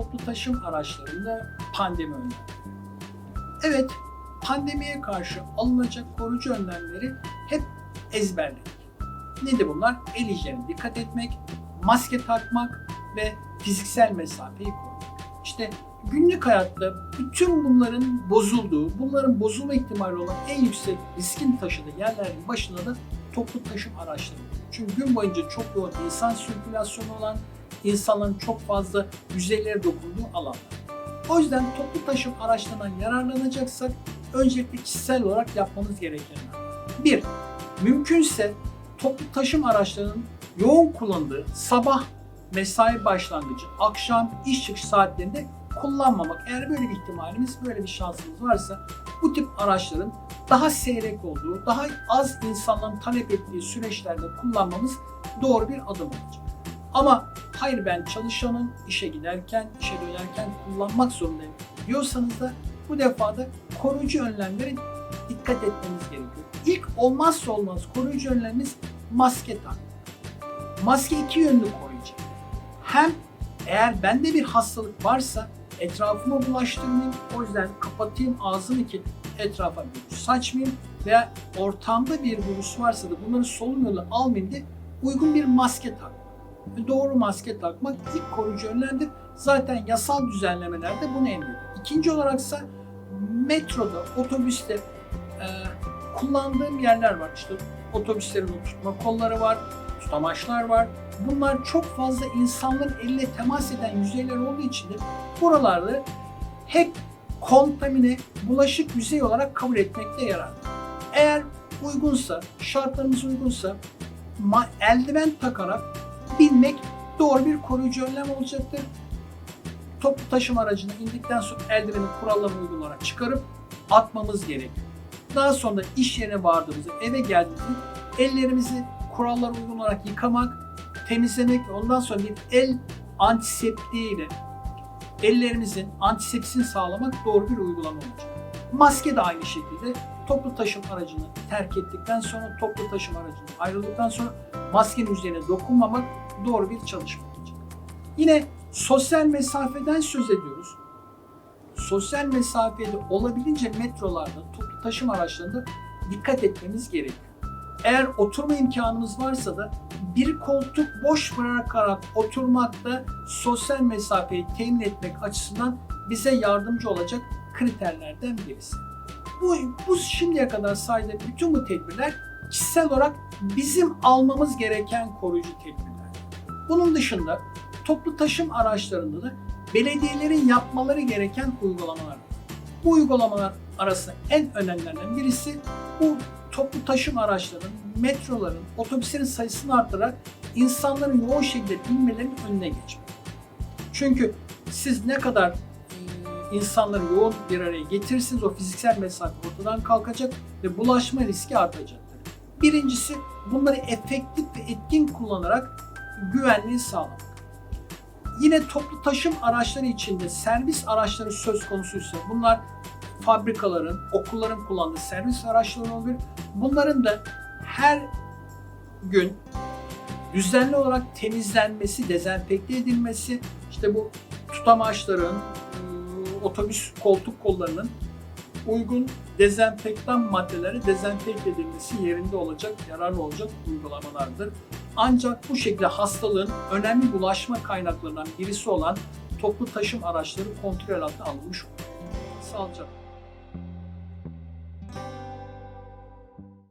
toplu taşım araçlarında pandemi önlemi. Evet, pandemiye karşı alınacak koruyucu önlemleri hep ezberledik. Nedir bunlar? El hijyenine dikkat etmek, maske takmak ve fiziksel mesafeyi korumak. İşte günlük hayatta bütün bunların bozulduğu, bunların bozulma ihtimali olan en yüksek riskin taşıdığı yerlerin başında da toplu taşım araçları. Çünkü gün boyunca çok yoğun insan sirkülasyonu olan, insanların çok fazla yüzeylere dokunduğu alanlar. O yüzden toplu taşım araçlarından yararlanacaksak öncelikle kişisel olarak yapmamız gerekenler. Bir, mümkünse toplu taşım araçlarının yoğun kullanıldığı sabah mesai başlangıcı, akşam iş çıkış saatlerinde kullanmamak. Eğer böyle bir ihtimalimiz, böyle bir şansımız varsa bu tip araçların daha seyrek olduğu, daha az insanların talep ettiği süreçlerde kullanmamız doğru bir adım olacak. Ama hayır ben çalışanım, işe giderken, işe dönerken kullanmak zorundayım diyorsanız da bu defa da koruyucu önlemlere dikkat etmeniz gerekiyor. İlk olmazsa olmaz koruyucu önlemimiz maske tak. Maske iki yönlü koruyucu. Hem eğer bende bir hastalık varsa etrafıma bulaştırmayayım, o yüzden kapatayım ağzımı ki etrafa virüs saçmayayım veya ortamda bir virüs varsa da bunları solunum yolu almayayım diye uygun bir maske tak. Doğru maske takmak ilk koruyucu önlemdir. Zaten yasal düzenlemelerde bunu emrediyor. İkinci olaraksa metroda, otobüste e, kullandığım yerler var. İşte otobüslerin tutma kolları var, tutamaçlar var. Bunlar çok fazla insanların eline temas eden yüzeyler olduğu için de buralarda hep kontamine, bulaşık yüzey olarak kabul etmekte yarar. Eğer uygunsa, şartlarımız uygunsa eldiven takarak binmek doğru bir koruyucu önlem olacaktır. Toplu taşıma aracına indikten sonra eldiveni kurallarına uygun olarak çıkarıp atmamız gerekiyor. Daha sonra iş yerine vardığımızda, eve geldiğimizde ellerimizi kurallara uygun olarak yıkamak, temizlemek ve ondan sonra bir el antiseptiğiyle ellerimizin antisepsini sağlamak doğru bir uygulama olacak. Maske de aynı şekilde toplu taşım aracını terk ettikten sonra, toplu taşım aracını ayrıldıktan sonra maskenin üzerine dokunmamak doğru bir çalışma olacak. Yine sosyal mesafeden söz ediyoruz. Sosyal mesafede olabildiğince metrolarda, toplu taşım araçlarında dikkat etmemiz gerekiyor. Eğer oturma imkanımız varsa da bir koltuk boş bırakarak oturmak da sosyal mesafeyi temin etmek açısından bize yardımcı olacak kriterlerden birisi. Bu, bu şimdiye kadar saydığım bütün bu tedbirler kişisel olarak bizim almamız gereken koruyucu tedbirler. Bunun dışında toplu taşım araçlarında da belediyelerin yapmaları gereken uygulamalar. Bu uygulamalar arasında en önemlilerinden birisi bu toplu taşım araçlarının, metroların, otobüslerin sayısını arttırarak insanların yoğun şekilde binmelerinin önüne geçmek. Çünkü siz ne kadar insanları yoğun bir araya getirirsiniz o fiziksel mesafe ortadan kalkacak ve bulaşma riski artacaktır. Birincisi bunları efektif ve etkin kullanarak güvenliği sağlamak. Yine toplu taşım araçları içinde servis araçları söz konusuysa bunlar fabrikaların, okulların kullandığı servis araçları olabilir. Bunların da her gün düzenli olarak temizlenmesi, dezenfekte edilmesi, işte bu tutamaçların, otobüs koltuk kollarının uygun dezenfektan maddeleri dezenfekte edilmesi yerinde olacak, yararlı olacak uygulamalardır. Ancak bu şekilde hastalığın önemli bulaşma kaynaklarından birisi olan toplu taşım araçları kontrol altına alınmış olur. Sağlıcakla.